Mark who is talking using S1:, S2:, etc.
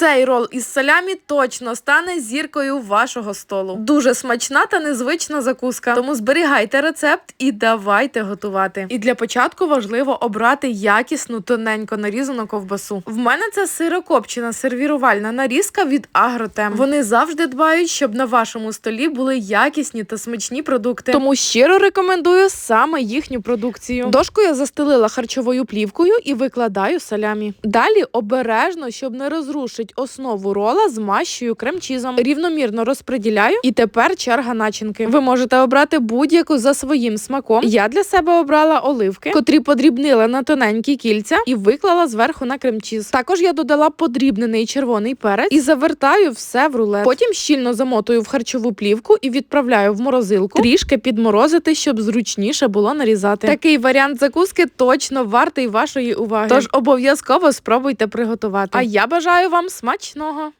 S1: Цей рол із салямі точно стане зіркою вашого столу. Дуже смачна та незвична закуска. Тому зберігайте рецепт і давайте готувати. І для початку важливо обрати якісну тоненько нарізану ковбасу. В мене це сирокопчена сервірувальна нарізка від Агротем. Вони завжди дбають, щоб на вашому столі були якісні та смачні продукти. Тому щиро рекомендую саме їхню продукцію. Дошку я застелила харчовою плівкою і викладаю салямі. Далі обережно, щоб не розрушить основу рола, змащую крем-чізом. Рівномірно розподіляю. І тепер черга начинки. Ви можете обрати будь-яку за своїм смаком. Я для себе обрала оливки, котрі подрібнила на тоненькі кільця і виклала зверху на крем-чіз. Також я додала подрібнений червоний перець і завертаю все в рулет. Потім щільно замотую в харчову плівку і відправляю в морозилку. Трішки підморозити, щоб зручніше було нарізати. Такий варіант закуски точно вартий вашої уваги. Тож обов'язково спробуйте приготувати. А я бажаю вам смачного.